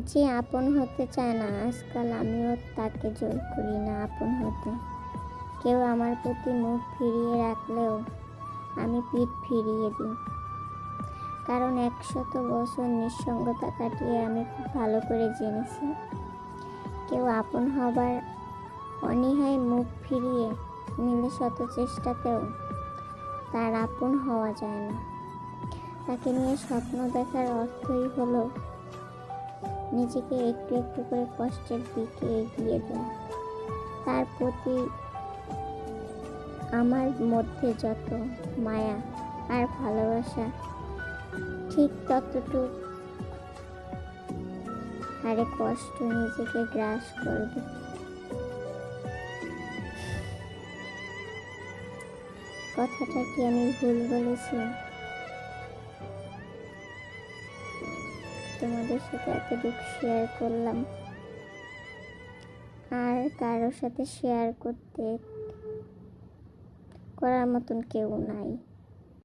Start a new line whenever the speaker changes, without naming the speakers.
যে আপন হতে চায় না, আজকাল আমিও তাকে জোর করি না আপন হতে। কেউ আমার প্রতি মুখ ফিরিয়ে রাখলেও আমি পিঠ ফিরিয়ে দিই। কারণ একশত বছর নিঃসঙ্গতা কাটিয়ে আমি খুব ভালো করে জেনেছি। কেউ আপন হবার অনীহায় মুখ ফিরিয়ে নিলে শত চেষ্টাতেও তার আপন হওয়া যায় না। তাকে নিয়ে স্বপ্ন দেখার অর্থই হলো নিজেকে একটু একটু করে কষ্টের দিকে এগিয়ে দেওয়া তার প্রতি আমার মধ্যে যত মায়া আর ভালোবাসা, ঠিক ততটুকু আরে কষ্ট নিজেকে গ্রাস করবে কথাটা কি আমি ভুল বলেছি? তোমাদের সাথে এতটুকু শেয়ার করলাম। আর কারোর সাথে শেয়ার করতে করার মতন কেউ নাই।